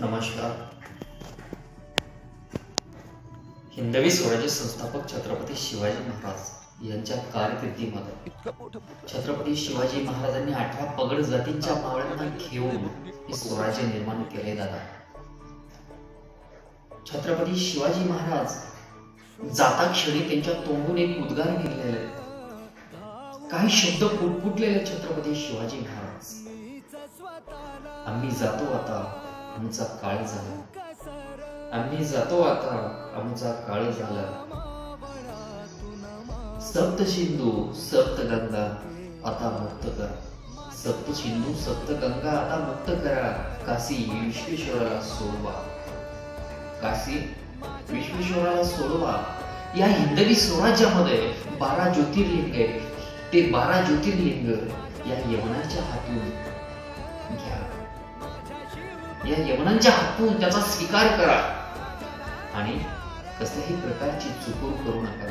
नमस्कार. हिंदवी स्वराज्य संस्थापक छत्रपती शिवाजी महाराज यांच्या कारकिर्दीमध्ये छत्रपती शिवाजी महाराजांनी अठरा पगड जातींच्या मावळ्यांना घेऊन हे स्वराज्य निर्माण केले दादा छत्रपती शिवाजी महाराज जाता क्षणी त्यांच्या तोंडून एक उद्गार निघलेले काही शब्द पुटपुटलेले छत्रपती शिवाजी महाराज. आम्ही जातो आता आमचा काळ झाला. आम्ही जातो आता आमचा काळ झाला. सप्त सिंधू सप्त गंगा आता मुक्त करा. सप्त सिंधू सप्त गंगा आता मुक्त करा. काशी विश्वेश्वराला सोडवा. काशी विश्वेश्वराला सोडवा. या हिंदवी स्वराज्यामध्ये बारा ज्योतिर्लिंग आहे ते बारा ज्योतिर्लिंग या यवनाच्या हातून घ्या. या यवनांच्या हातून त्याचा स्वीकार करा. आणि कसल्याही प्रकारची चुकून करू नका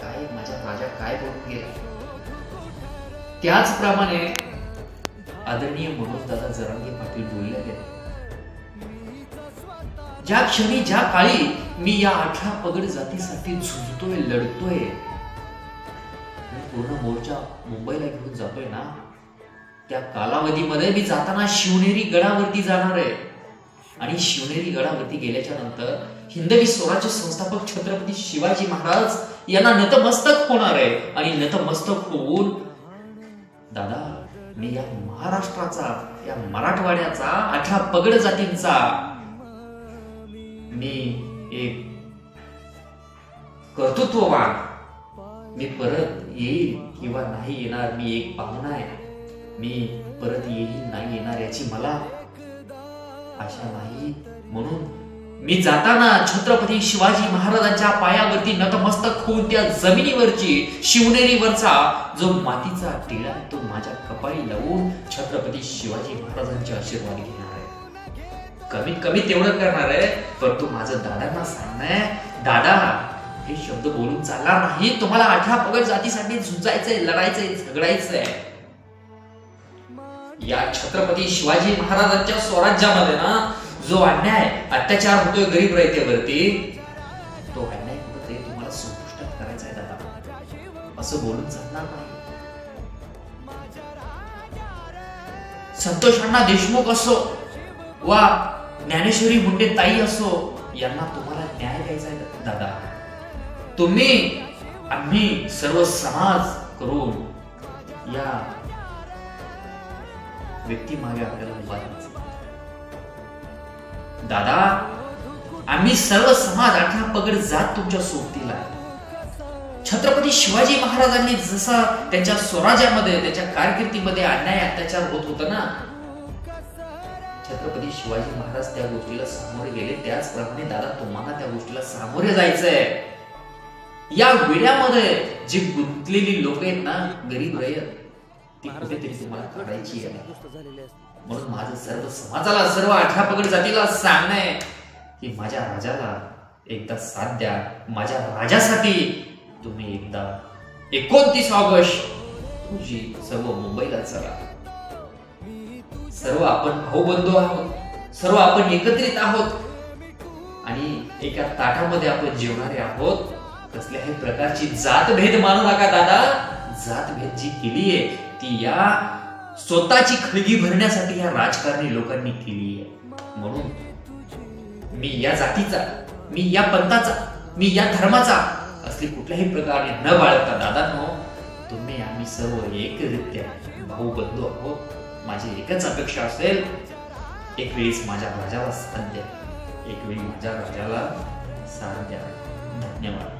काय माझ्या राजा काय बोलून गेला? त्याचप्रमाणे आदरणीय मनोज दादा जरांगे पाटील बोलले गेले ज्या क्षणी ज्या काळी मी या अठरा पगड जातीसाठी झुंजतोय लढतोय पूर्ण मोर्चा मुंबईला घेऊन जातोय ना त्या कालावधीमध्ये मी जाताना शिवनेरी गडावरती जाणार आहे. आणि शिवनेरी गडावरती गेल्याच्यानंतर हिंदवी स्वराज्य संस्थापक छत्रपती शिवाजी महाराज यांना नतमस्तक होणार आहे. आणि नतमस्तक होऊन दादा मी या महाराष्ट्राचा या मराठवाड्याचा अठरा पगड जातींचा मी एक कर्तृत्ववान. मी परत येईल किंवा नाही येणार मी एक पाहुणा आहे. मी परत येईल नाही येणार याची मला आशा नाही. म्हणून मी जाताना छत्रपती शिवाजी महाराजांच्या पायावरती नतमस्तक होऊन त्या जमिनीवरची शिवनेरीवरचा जो मातीचा टिळा तो माझ्या कपाळी लावून छत्रपती शिवाजी महाराजांचे आशीर्वाद घेणार आहे. कमीत कमी तेवढं करणार आहे परंतु माझं दादांना सांगणं दादा हे शब्द बोलून चालणार नाही. तुम्हाला अठरा पगड जातीसाठी झुजायचंय लढायचंय झगडायचंय. या छत्रपती शिवाजी महाराजांच्या स्वराज्यामध्ये ना जो अन्याय अत्याचार होतोय गरीब रयतेवरती तो अन्याय कुठेतरी तुम्हाला संपुष्टात करायचा आहे दादा. असं बोलून चालणार नाही. संतोष अण्णा देशमुख असो वा ज्ञानेश्वरी मुंडे ताई असो यांना तुम्हाला न्याय द्यायचा आहे दादा. तुम्ही आम्ही सर्व समाज करून या व्यक्ती मागे आपल्याला उभा दादा आम्ही सर्व समाज अठरा पगड जात तुमच्या सोबतीला छत्रपती शिवाजी महाराजांनी जसा त्यांच्या स्वराज्यामध्ये त्यांच्या कारकिर्दीमध्ये अन्याय अत्याचार होत होता ना छत्रपती शिवाजी महाराज त्या गोष्टीला सामोरे गेले. त्याचप्रमाणे दादा तुम्हाला त्या गोष्टीला सामोरे जायचंय. या वेड्यामध्ये जी गुंतलेली लोक आहेत ना गरीब रयत ती कुठेतरी तुम्हाला काढायची आहे. म्हणून माझं सर्व समाजाला सर्व अठरा पगड जातीला सांगणं आहे की माझ्या राजाला एकदा साथ द्या. माझ्या राजासाठी तुम्ही एकदा एकोणतीस ऑगस्ट तुझी सर्व मुंबईला चला. सर्व आपण भाऊबंधू आहोत. सर्व आपण एकत्रित आहोत. आणि एका ताटामध्ये आपण जेवणारे आहोत. कसल्याही प्रकारची जातभेद मानू नका दादा. जातभेद जी केली आहे ती या स्वतःची खळगी भरण्यासाठी या राजकारणी लोकांनी केली आहे. म्हणून मी या जातीचा मी या पंथाचा मी या धर्माचा असली कुठल्याही प्रकारे न बाळगता दादांनो हो, तुम्ही आम्ही सर्व एकरित्या भाऊ बंधू आहोत. माझी एकच अपेक्षा असेल एक वेळीस माझ्या राजाला स्थान द्या. एक वेळी माझ्या राजाला साथ द्या. धन्यवाद.